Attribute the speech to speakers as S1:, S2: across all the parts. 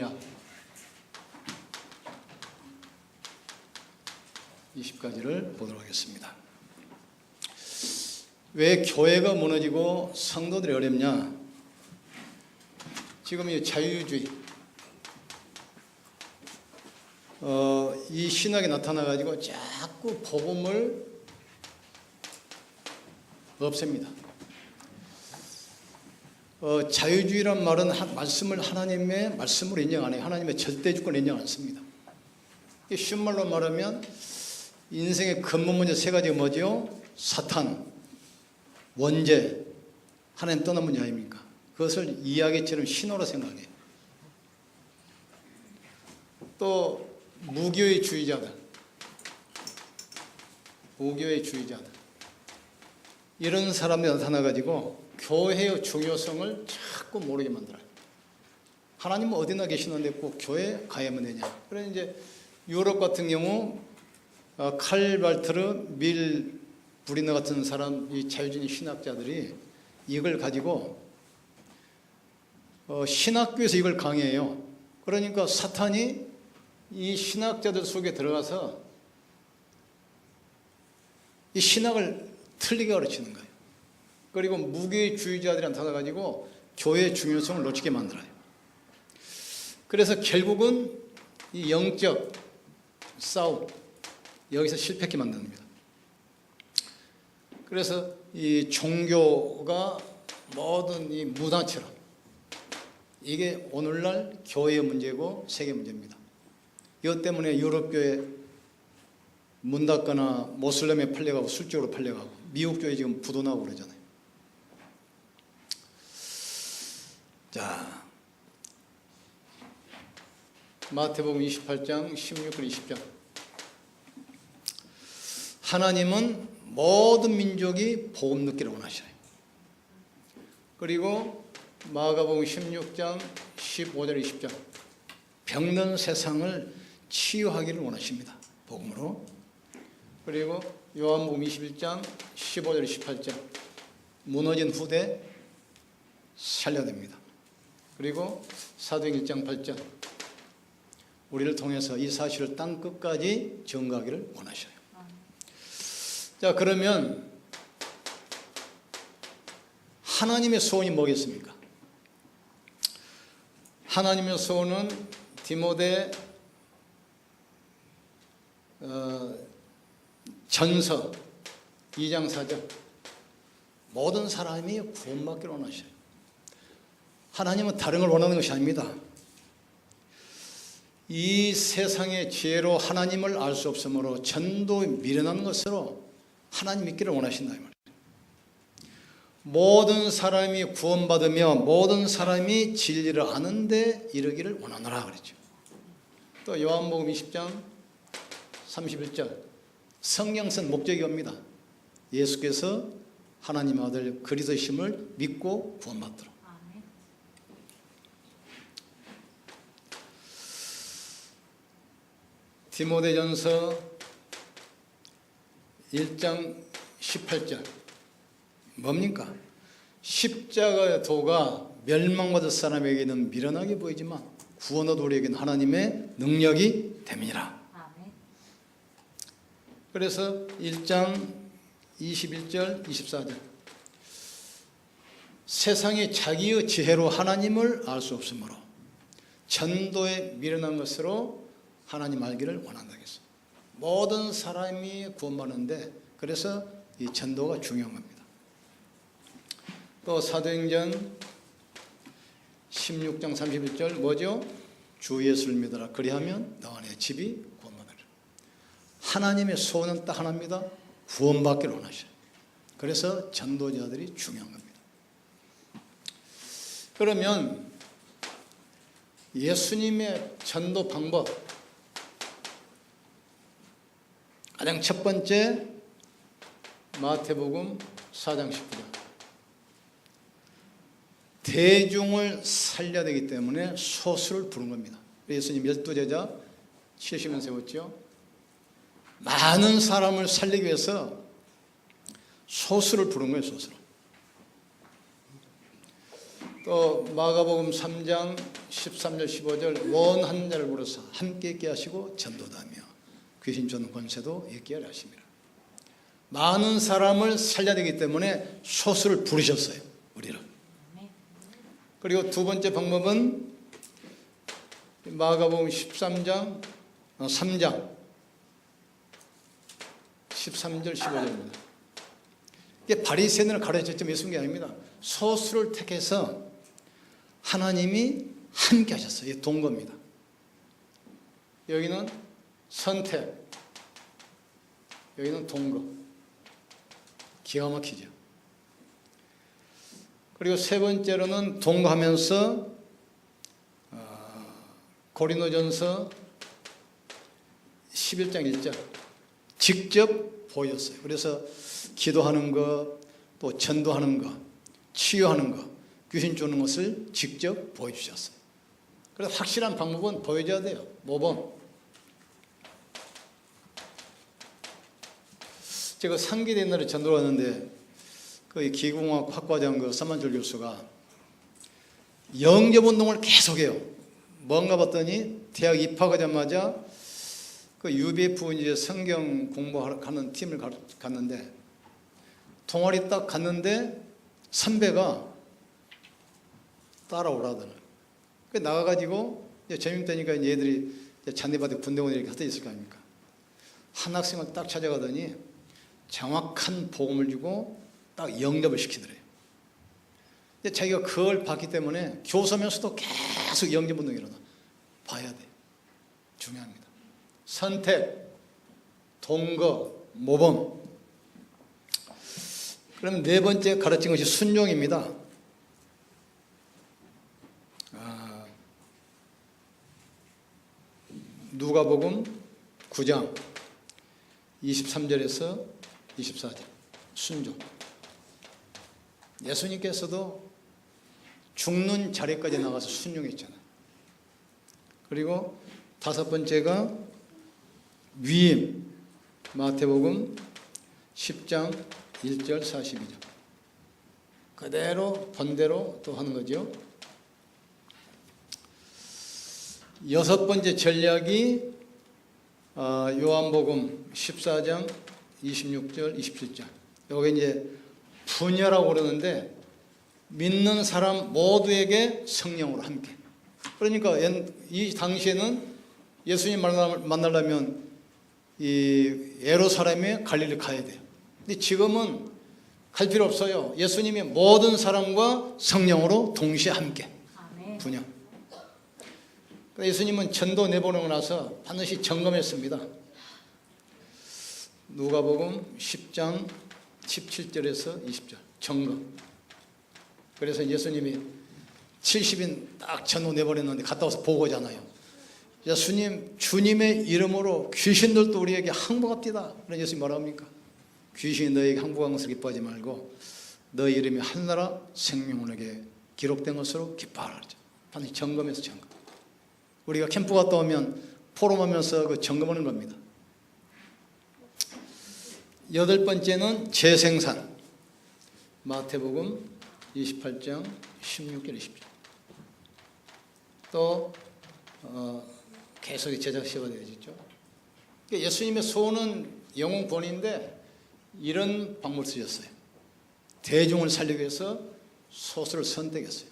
S1: 야. 20가지를 보도록 하겠습니다. 왜 교회가 무너지고 성도들이 어렵냐? 지금 이 자유주의, 어, 이 신학이 나타나가지고 자꾸 복음을 없앱니다. 어, 자유주의란 말은 하, 말씀을 하나님의 말씀으로 인정 안 해요. 하나님의 절대주권을 인정 않습니다. 이게 쉬운 말로 말하면 인생의 근본 문제 세 가지가 뭐죠? 사탄, 원죄, 하나님 떠난 문제 아닙니까? 그것을 이야기처럼 신호로 생각해요. 또 무교의 주의자들, 무교의 주의자들 이런 사람들이 나타나가지고 교회의 중요성을 자꾸 모르게 만들어요. 하나님은 어디나 계시는데 꼭 교회 가야만 되냐. 그래서 이제 유럽 같은 경우 어, 칼발트르, 밀 브리너 같은 사람, 이 자유주의 신학자들이 이걸 가지고 어, 신학교에서 이걸 강해해요. 그러니까 사탄이 이 신학자들 속에 들어가서 이 신학을 틀리게 가르치는 거예요. 그리고 무교주의자들이 나타나가지고 교회의 중요성을 놓치게 만들어요. 그래서 결국은 이 영적 싸움, 여기서 실패하게 만듭니다. 그래서 이 종교가 모든 이 무당처럼 이게 오늘날 교회의 문제고 세계 문제입니다. 이것 때문에 유럽 교회 문 닫거나 모슬렘에 팔려가고 술집으로 팔려가고 미국 교회 지금 부도나고 그러잖아요. 자, 마태복음 28장 16절 20절. 하나님은 모든 민족이 복음 듣기를 원하셔요. 그리고 마가복음 16장 15절 20절. 병든 세상을 치유하기를 원하십니다. 복음으로. 그리고 요한복음 21장 15절 18절. 무너진 후대 살려냅니다. 그리고 사도행 1장 8절. 우리를 통해서 이 사실을 땅 끝까지 증거하기를 원하셔요. 자, 그러면 하나님의 소원이 뭐겠습니까? 하나님의 소원은 디모데 어, 전서 2장 4절 모든 사람이 구원받기를 원하셔요. 하나님은 다른 걸 원하는 것이 아닙니다. 이 세상의 지혜로 하나님을 알 수 없으므로 전도 미련한 것으로 하나님 믿기를 원하신다 이 말이에요. 모든 사람이 구원받으며 모든 사람이 진리를 아는데 이르기를 원하노라 그랬죠. 또 요한복음 20장 31절 성령선 목적이 옵니다. 예수께서 하나님 아들 그리스도심을 믿고 구원받도록.
S2: 아멘.
S1: 디모데전서 1장 18절 뭡니까? 십자가의 도가 멸망받을 사람에게는 미련하게 보이지만 구원의 우리에게는 하나님의 능력이 됨이라. 그래서 1장 21절 24절 세상이 자기의 지혜로 하나님을 알 수 없으므로 전도에 미련한 것으로 하나님 알기를 원한다겠어. 모든 사람이 구원받는데 그래서 이 전도가 중요한 겁니다. 또 사도행전 16장 31절 뭐죠? 주 예수를 믿어라. 그리하면 너 안에 집이 구원받으리라. 하나님의 소원은 딱 하나입니다. 구원받기를 원하셔요. 그래서 전도자들이 중요한 겁니다. 그러면 예수님의 전도 방법 가장 첫 번째 마태복음 4장 19절 대중을 살려야 되기 때문에 소수를 부른 겁니다. 예수님 열두 제자 70년 세웠죠. 많은 사람을 살리기 위해서 소수를 부른 거예요, 소수로. 그 마가복음 3장 13절 15절 원한 자를 부르사 함께 있게 하시고 전도다며 귀신 쫓는 권세도 하려 하십니다. 많은 사람을 살려야 되기 때문에 소수를 부르셨어요. 우리를. 그리고 두 번째 방법은 마가복음 13장 어, 3장 13절 15절입니다. 이게 바리새인을 가르쳤지만 예수는 게 아닙니다. 소수를 택해서 하나님이 함께 하셨어요. 동거입니다. 여기는 선택, 여기는 동거. 기가 막히죠. 그리고 세 번째로는 동거하면서 어, 고린도전서 11장 1절 직접 보였어요. 그래서 기도하는 것, 또 전도하는 것, 치유하는 것, 귀신 쫓는 것을 직접 보여주셨어요. 그래서 확실한 방법은 보여줘야 돼요. 모범. 제가 상기대 옛날에 전도를 하는데 그 기공학 학과장 그 서만철 교수가 영접 운동을 계속해요. 뭔가 봤더니 대학 입학하자마자 그 UBF 이제 성경 공부하는 팀을 가- 갔는데 동아리 딱 갔는데 선배가 따라오라더라. 그 나가가지고 이제 재밌다니까 이제 얘들이 잔디밭에 군대원 이렇게 흩어 있을 거 아닙니까? 한 학생을 딱 찾아가더니 정확한 복음을 주고 딱 영접을 시키더래요. 근데 자기가 그걸 봤기 때문에 교사면서도 계속 영접 운동이 일어나. 봐야 돼. 중요합니다. 선택, 동거, 모범. 그럼 네 번째 가르친 것이 순종입니다. 아, 누가복음 9장 23절에서 24절 순종. 예수님께서도 죽는 자리까지 나가서 순종했잖아요. 그리고 다섯 번째가 위임. 마태복음 10장 1절 42절. 그대로 번대로 또 하는 거죠. 여섯 번째 전략이 아, 요한복음 14장 26절 27절. 여기 이제 분야라고 그러는데 믿는 사람 모두에게 성령으로 함께. 그러니까 옛- 이 당시에는 예수님 만나- 만나려면 이 예루살렘에 갈릴리 가야 돼요. 근데 지금은 갈 필요 없어요. 예수님이 모든 사람과 성령으로 동시에 함께. 분야. 그래서 예수님은 전도 내보내고 나서 반드시 점검했습니다. 누가복음 10장 17절에서 20절 점검. 그래서 예수님이 70인 딱 전도 내보냈는데 갔다 와서 보고잖아요. 예수님 주님의 이름으로 귀신들도 우리에게 항복합디다. 그런 예수님 뭐라 합니까? 귀신이 너에게 항복한 것을 기뻐하지 말고 너의 이름이 하늘나라 생명원에게 기록된 것으로 기뻐하라. 반드시 점검해서 점검. 우리가 캠프 갔다 오면 포럼하면서 그 점검하는 겁니다. 여덟 번째는 재생산. 마태복음 28장 16절 20절. 또 어, 계속 제작 시가 되어지죠. 그러니까 예수님의 소원은 영웅 본인데 이런 방법을 쓰셨어요. 대중을 살리기 위해서 소수를 선택했어요.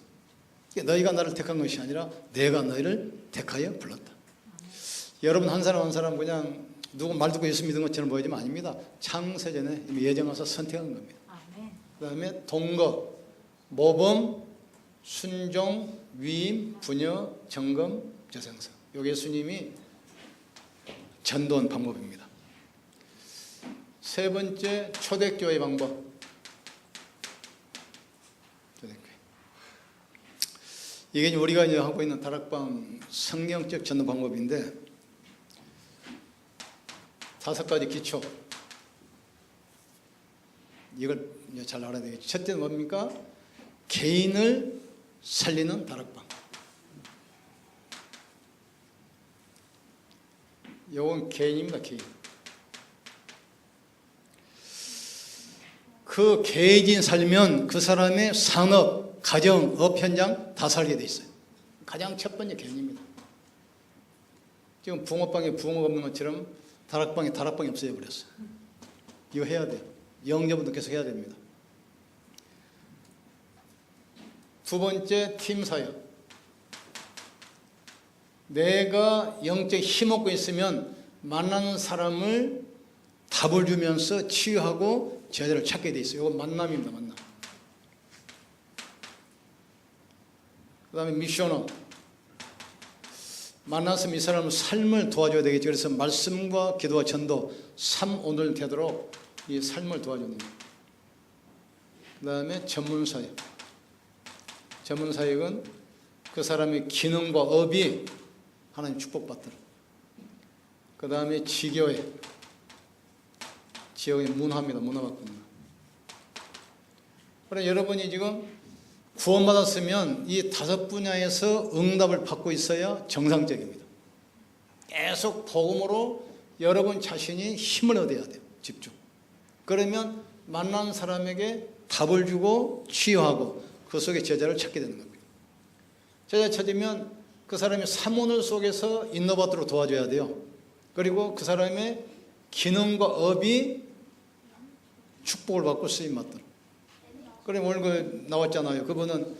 S1: 그러니까 너희가 나를 택한 것이 아니라 내가 너희를 택하여 불렀다. 여러분 한 사람 한 사람 그냥 누구 말 듣고 예수 믿은 것처럼 보이지만 아닙니다. 창세전에 이미 예정해서 선택한 겁니다.
S2: 아멘.
S1: 그다음에 동거, 모범, 순종, 위임, 분여, 점검, 재생성. 요게 예수님이 전도한 방법입니다. 세 번째 초대교회 방법. 초대교회. 이게 우리가 이제 하고 있는 다락방 성경적 전도 방법인데 다섯 가지 기초. 이걸 잘 알아야 되겠죠. 첫째는 뭡니까? 개인을 살리는 다락방. 요건 개인입니다, 개인. 그 개인 살면 그 사람의 산업, 가정, 업 현장 다 살게 돼 있어요. 가장 첫 번째 개념입니다. 지금 붕어빵에 붕어가 없는 것처럼 다락방에 다락방이 없어져 버렸어요. 이거 해야 돼요. 영접도 계속 해야 됩니다. 두 번째 팀 사역. 내가 영적 힘없고 있으면 만나는 사람을 답을 주면서 치유하고 제자를 찾게 돼 있어요. 이건 만남입니다. 만남. 그 다음에 미션업. 만나서 이 사람의 삶을 도와줘야 되겠죠. 그래서 말씀과 기도와 전도, 삶 오늘 되도록 이 삶을 도와주는 거예요. 그 다음에 전문 사역. 전문 사역은 그 사람의 기능과 업이 하나님 축복받도록. 그 다음에 지교회. 지역의 문화입니다. 문화 바꾸는 거. 그래 여러분이 지금 구원받았으면 이 다섯 분야에서 응답을 받고 있어야 정상적입니다. 계속 복음으로 여러분 자신이 힘을 얻어야 돼요. 집중. 그러면 만난 사람에게 답을 주고 치유하고 그 속에 제자를 찾게 되는 겁니다. 제자 찾으면 그 사람의 사모늘 속에서 인노받도록 도와줘야 돼요. 그리고 그 사람의 기능과 업이 축복을 받고 쓰임 받도록. 그래 오늘 그 나왔잖아요. 그분은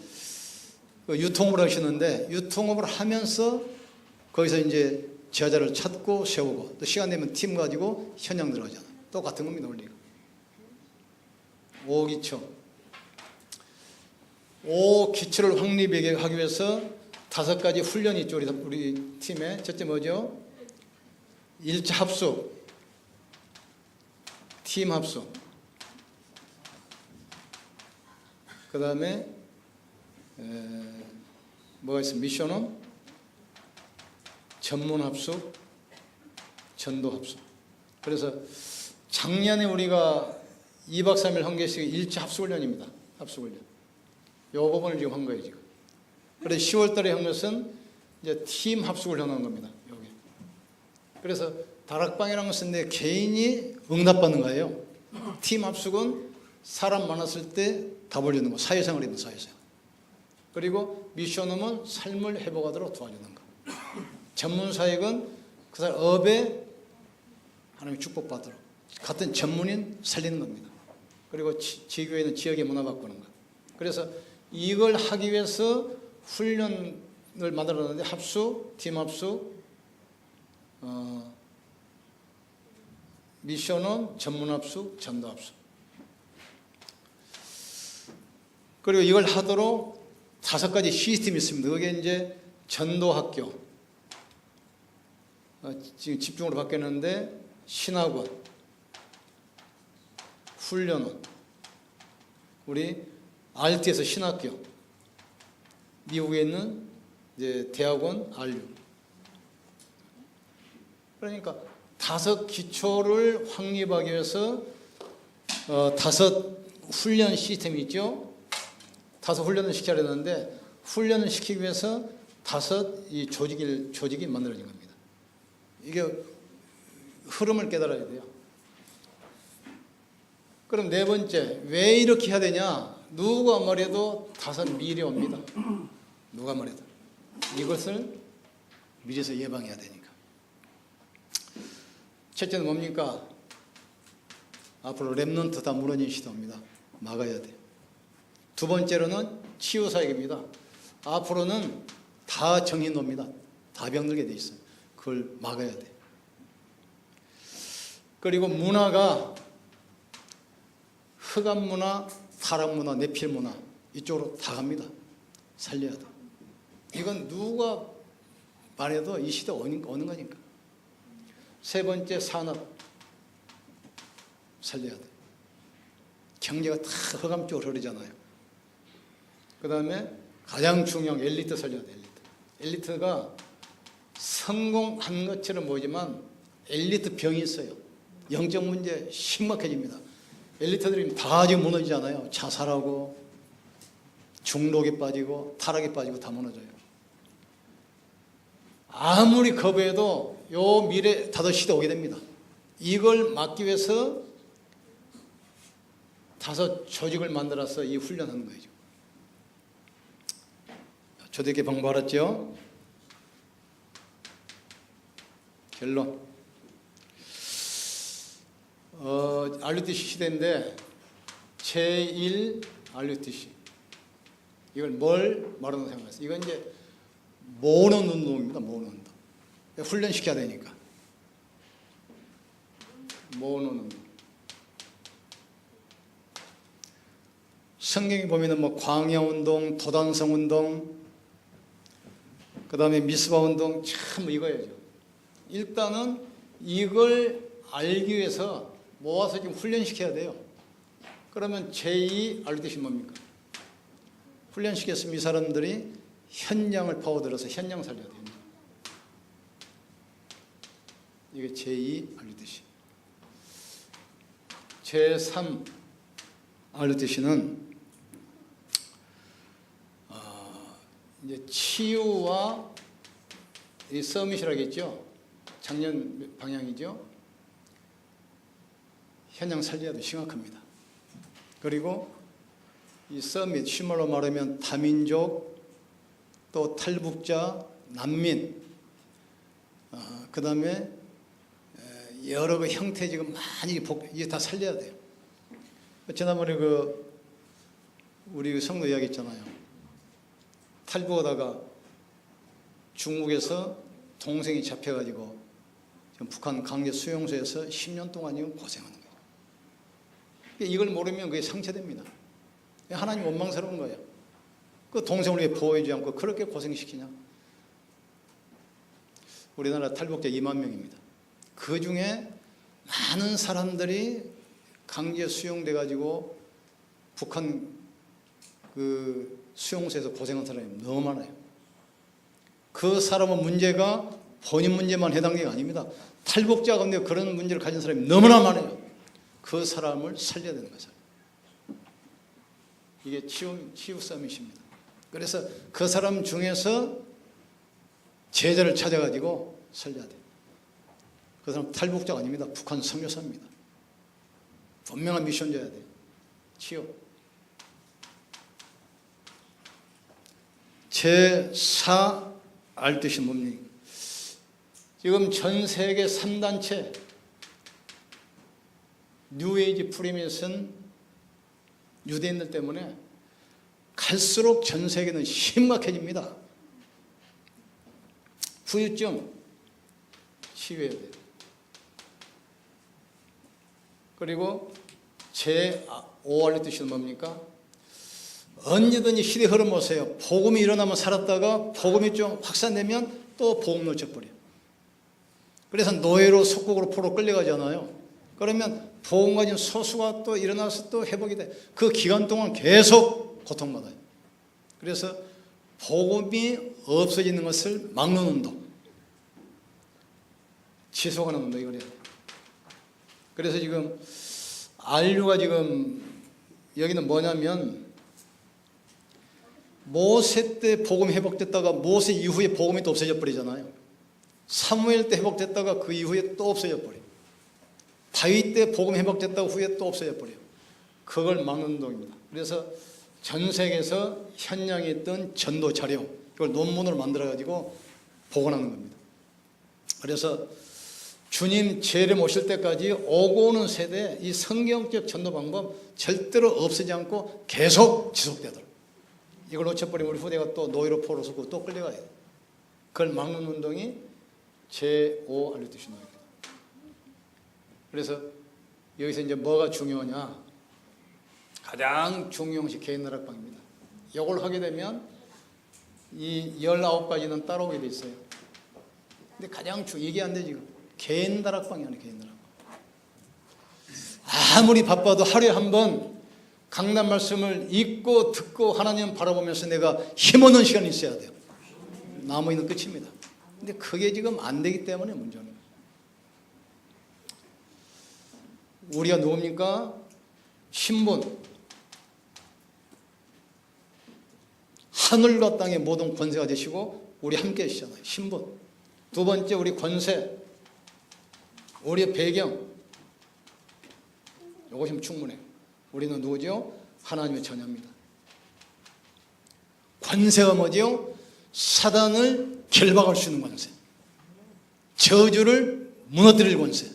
S1: 그 유통업을 하시는데 유통업을 하면서 거기서 이제 제자를 찾고 세우고 또 시간 되면 팀 가지고 현장 들어가잖아요. 똑같은 겁니다, 원리가. 오기초. 오기초를 확립하게 하기 위해서 다섯 가지 훈련이 있죠, 우리, 우리 팀에. 첫째 뭐죠? 일차 합숙, 팀 합숙, 그 다음에 뭐가 있어? 미션은 전문 합숙, 전도 합숙. 그래서 작년에 우리가 2박 3일 한 개씩 일차 합숙훈련입니다. 합숙훈련. 요 부분을 지금 한 거예요, 지금. 그래서 10월 달에 한 것은 이제 팀 합숙을 해놓은 겁니다. 여기. 그래서 다락방이라는 것은 내 개인이 응답받는 거예요. 팀 합숙은 사람 많았을 때 답을 주는 거, 사회생활 있는 사회생활. 그리고 미션홈은 삶을 회복하도록 도와주는 거. 전문 사역은 그 사람 업에 하나님의 축복받도록 같은 전문인 살리는 겁니다. 그리고 지, 지교회는 지역의 문화 바꾸는 거. 그래서 이걸 하기 위해서 훈련을 만들었는데 합숙, 팀 합숙, 어, 미션은 전문 합숙, 전도 합숙. 그리고 이걸 하도록 다섯 가지 시스템이 있습니다. 그게 이제 전도 학교, 어, 지금 집중으로 바뀌었는데 신학원, 훈련원, 우리 RT에서 신학교, 미국에 있는 이제 대학원 RU. 그러니까 다섯 기초를 확립하기 위해서 어, 다섯 훈련 시스템이 있죠. 다섯 훈련을 시켜야 되는데 훈련을 시키기 위해서 다섯 이 조직이 조직이 만들어진 겁니다. 이게 흐름을 깨달아야 돼요. 그럼 네 번째 왜 이렇게 해야 되냐? 누가 말해도 다섯 미래 옵니다. 누가 말해도 이것을 미래에서 예방해야 되니까. 첫째는 뭡니까? 앞으로 랩넌트 다 무너진 시도입니다. 막아야 돼. 두 번째로는 치유 사역입니다. 앞으로는 다 정신 놉니다. 다 병들게 돼 있어요. 그걸 막아야 돼. 그리고 문화가 흑암 문화, 타락 문화, 내필 문화 이쪽으로 다 갑니다. 살려야 돼. 이건 누가 말해도 이 시대 오는 거니까. 세 번째 산업 살려야 돼. 경제가 다 흑암 쪽으로 흐르잖아요. 그 다음에 가장 중요한 엘리트 살려야 돼. 엘리트. 엘리트가 성공한 것처럼 보이지만 엘리트 병이 있어요. 영적 문제 심각해집니다. 엘리트들이 다 지금 무너지잖아요. 자살하고 중독에 빠지고 타락에 빠지고 다 무너져요. 아무리 거부해도 요 미래 다섯 시대 오게 됩니다. 이걸 막기 위해서 다섯 조직을 만들어서 이 훈련하는 거죠. 초대교회 방문하았죠. 결론. 어, RUTC 시대인데 제1 RUTC 이걸 뭘 말하는 생각하세요? 이건 이제 모으는 운동입니다. 모으는 운동. 훈련시켜야 되니까. 모으는 운동. 성경에 보면은 뭐 광야 운동, 도단성 운동, 그 다음에 미스바 운동 참 이거예요. 일단은 이걸 알기 위해서 모아서 지금 훈련시켜야 돼요. 그러면 제2 알듯이 뭡니까? 훈련시켰으면 이 사람들이 현장을 파고들어서 현장 살려야 돼요. 이게 제2 알듯이. 제3 알듯이는 어, 이제 치유와 이 서밋이라고 했죠. 작년 방향이죠. 현장 살려야 돼 심각합니다. 그리고 이 서밋 쉬말로 말하면 다민족 또 탈북자 난민 어, 그 다음에 여러 그 형태 지금 많이 복 이게 다 살려야 돼요. 지난번에 그 우리 그 성도 이야기 했잖아요. 탈북하다가 중국에서 동생이 잡혀가지고 지금 북한 강제 수용소에서 10년 동안 고생하는 거예요. 이걸 모르면 그게 상처됩니다. 하나님 원망스러운 거예요. 그 동생을 왜 보호해주지 않고 그렇게 고생시키냐? 우리나라 탈북자 2만 명입니다. 그 중에 많은 사람들이 강제 수용돼 가지고 북한 그 수용소에서 고생한 사람이 너무 많아요. 그 사람은 문제가 본인 문제만 해당된 게 아닙니다. 탈북자 가운데 그런 문제를 가진 사람이 너무나 많아요. 그 사람을 살려야 되는 거죠. 이게 치유, 치유 서밋입니다. 그래서 그 사람 중에서 제자를 찾아가지고 살려야 돼요. 그 사람 탈북자가 아닙니다. 북한 선교사입니다. 분명한 미션져야 돼요. 치유. 제4 알 뜻이 뭡니까? 지금 전 세계 3단체 뉴에이지 프리메이슨 유대인들 때문에 갈수록 전 세계는 심각해집니다. 후유증 치유해야 돼요. 그리고 제5알의 뜻은 뭡니까? 언제든지 시대 흐름 보세요. 복음이 일어나면 살았다가 복음이 좀 확산되면 또 복음 놓쳐버려. 그래서 노예로 속국으로 포로 끌려가잖아요. 그러면 복음 가진 소수가 또 일어나서 또 회복이 돼. 그 기간 동안 계속 고통받아요. 그래서 복음이 없어지는 것을 막는 운동. 지속하는 운동 이거래요. 그래서 지금 안류가 지금 여기는 뭐냐면 모세 때 복음 회복됐다가 모세 이후에 복음이 또 없어져 버리잖아요. 사무엘 때 회복됐다가 그 이후에 또 없어져 버려. 다윗 때 복음 회복됐다가 후에 또 없어져 버려. 그걸 막는 운동입니다. 그래서 전 세계에서 현장에 있던 전도 자료 이걸 논문으로 만들어 가지고 복원하는 겁니다. 그래서 주님 재림 오실 때까지 오고 오는 세대 이 성경적 전도 방법 절대로 없애지 않고 계속 지속되도록 이걸 놓쳐버리면 우리 후대가 또 노예로 포로 서고 또 끌려가야 돼. 그걸 막는 운동이 제5 알루티시 운동입니다. 그래서 여기서 이제 뭐가 중요하냐? 가장 중요한 것이 개인 나락방입니다. 이걸 하게 되면 이 19가지는 따라오게 돼 있어요. 근데 가장 중 이게 안 돼 지금. 개인 다락방이 아니에요. 개인 다락방. 아무리 바빠도 하루에 한 번 강단 말씀을 읽고 듣고 하나님 바라보면서 내가 힘없는 시간이 있어야 돼요. 나무 있는 끝입니다. 근데 그게 지금 안 되기 때문에 문제는. 우리가 누굽니까? 신분. 하늘과 땅의 모든 권세가 되시고 우리 함께 하시잖아요. 신분. 두 번째 우리 권세. 우리의 배경. 이것이면 충분해요. 우리는 누구죠? 하나님의 자녀입니다. 권세가 뭐죠? 사단을 결박할 수 있는 권세. 저주를 무너뜨릴 권세.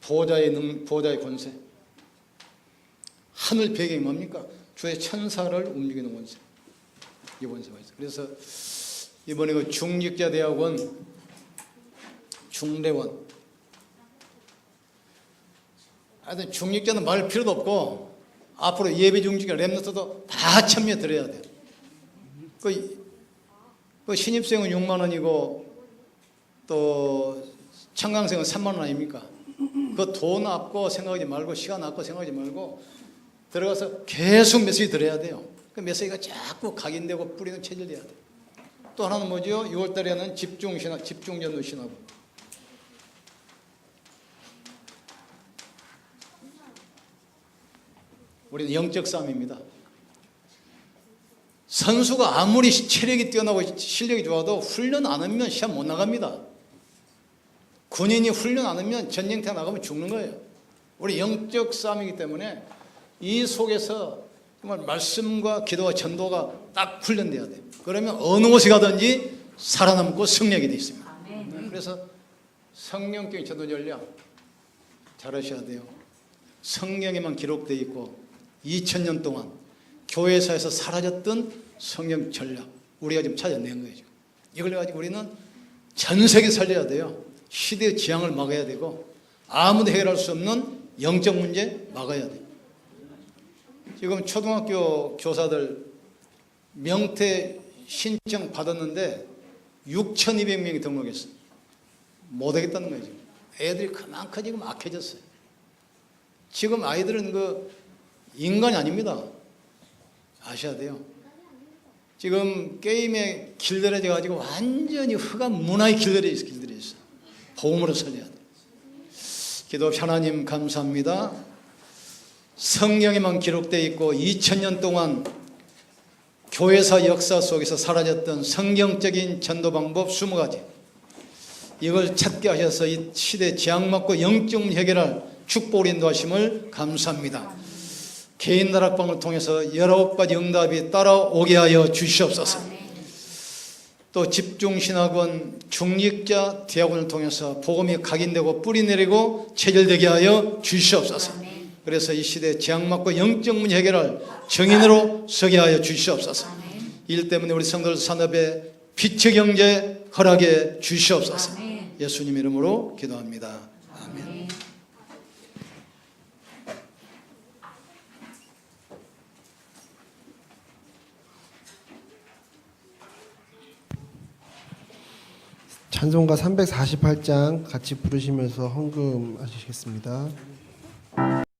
S1: 보좌의 능, 보좌의 권세. 하늘 배경이 뭡니까? 주의 천사를 움직이는 권세. 이 권세가 있어요. 그래서 이번에 그 중직자 대학원 중대원 하여튼 중직자는 말 필요도 없고 앞으로 예배 중직자 랩너트도 다 참여 들어야 돼요. 그, 그 신입생은 6만 원이고 또 청강생은 3만 원 아닙니까? 그 돈 아깝고 생각하지 말고 시간 아깝고 생각하지 말고 들어가서 계속 메시지 들어야 돼요. 그 메시지가 자꾸 각인되고 뿌리는 체질돼야 돼. 또 하나는 뭐죠? 6월 달에는 집중 신학, 집중 전도 신학. 우리는 영적 싸움입니다. 선수가 아무리 체력이 뛰어나고 실력이 좋아도 훈련 안 하면 시합 못 나갑니다. 군인이 훈련 안 하면 전쟁터 나가면 죽는 거예요. 우리 영적 싸움이기 때문에 이 속에서 정말 말씀과 기도와 전도가 딱 훈련돼야 돼요. 그러면 어느 곳에 가든지 살아남고 승리하게 돼 있습니다. 그래서 성령적인 전도 전략 잘 하셔야 돼요. 성경에만 기록되어 있고 2000년 동안 교회사에서 사라졌던 성령 전략 우리가 지금 찾아낸 거죠. 이걸 가지고 우리는 전 세계 살려야 돼요. 시대의 지향을 막아야 되고 아무도 해결할 수 없는 영적 문제 막아야 돼요. 지금 초등학교 교사들 명태 신청 받았는데 6,200명이 등록했어요. 못 하겠다는 거예요. 애들이 그만큼 지금 악해졌어요. 지금 아이들은 그 인간이 아닙니다. 아셔야 돼요. 지금 게임에 길들여져 가지고 완전히 흑암 문화에 길들여 있어, 길들여 있어. 복음으로 살려야 돼. 기도 하나님 감사합니다. 성경에만 기록되어 있고 2000년 동안 교회사 역사 속에서 사라졌던 성경적인 전도 방법 20가지 이걸 찾게 하셔서 이 시대 지향 맞고 영적 해결할 축복을 인도하심을 감사합니다. 개인 나락방을 통해서 열아홉 가지 응답이 따라오게 하여 주시옵소서. 또 집중신학원 중직자 대학원을 통해서 복음이 각인되고 뿌리 내리고 체결되게 하여 주시옵소서. 그래서 이 시대 지향맞고 영적 문제 해결할 정인으로 서게 하여 주시옵소서. 일 때문에 우리 성도들 산업에 빛의 경제 허락해 주시옵소서. 예수님 이름으로 기도합니다. 아멘.
S2: 찬송가 348장 같이 부르시면서 헌금 하시겠습니다.